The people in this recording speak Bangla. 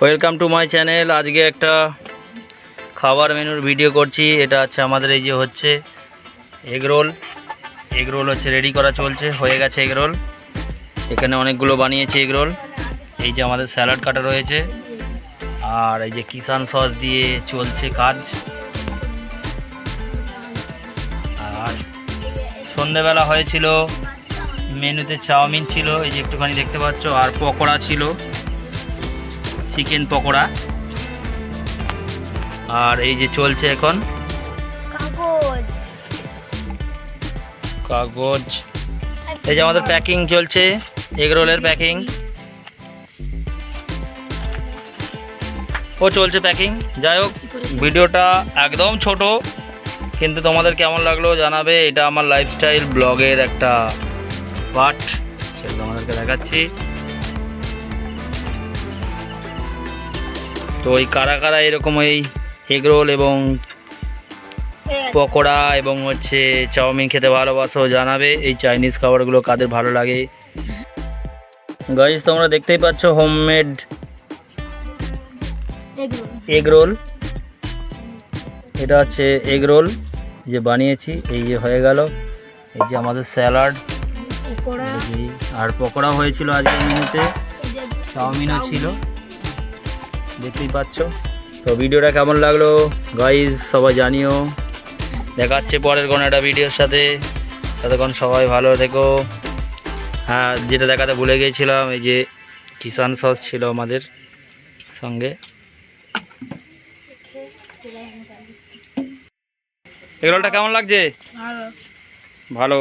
ওয়েলকাম টু মাই চ্যানেল আজকে একটা খাবার মেনুর ভিডিও করছি। এটা হচ্ছে আমাদের এই যে হচ্ছে এগ রোল এগ রোল হচ্ছে রেডি করা চলছে। হয়ে গেছে এগ রোল এখানে অনেকগুলো বানিয়েছি এগ রোল এই যে আমাদের স্যালাড কাটা রয়েছে। আর এই যে কিষান সস দিয়ে চলছে কাজ। আর সন্ধেবেলা হয়েছিল। মেনুতে চাউমিন ছিল। এই যে একটুখানি দেখতে পাচ্ছ। আর পকোড়া ছিল। চিকেন পকোড়া। আর এই যে চলছে এখন? কাগজ। কাগজ। এই যে আমাদের প্যাকিং চলছে এগ রোলের প্যাকিং ও চলছে প্যাকিং যাই হোক ভিডিওটা একদম ছোট কিন্তু তোমাদের কেমন লাগল জানাবে। এটা আমার লাইফস্টাইল ব্লগের একটা পার্ট সেটা আমাদেরকে দেখাচ্ছি। তো ওই কারা কারা এরকম এই এগ রোল এবং পকোড়া এবং হচ্ছে চাউমিন খেতে ভালোবাসো জানাবে। এই চাইনিজ খাবারগুলো কাদের ভালো লাগে? গাইজ তোমরা দেখতেই পাচ্ছ হোমমেড। Egg roll. এটা হচ্ছে এগ রোল যে বানিয়েছি এই যে হয়ে গেল। এই যে আমাদের স্যালাড। আর পকোড়া হয়েছিল আজকের মেনুতে। চাউমিনও ছিল। দেখতেই পাচ্ছ। তো ভিডিওটা কেমন লাগল? গাইজ সবাই জানিও। দেখাচ্ছে পরের কোনো একটা ভিডিওর সাথে। ততক্ষণ সবাই ভালো থেকো। হ্যাঁ যেটা দেখাতে ভুলে গিয়েছিলাম এই যে কিষান সস ছিল আমাদের সঙ্গে। এগুলোটা কেমন লাগছে? ভালো। ভালো।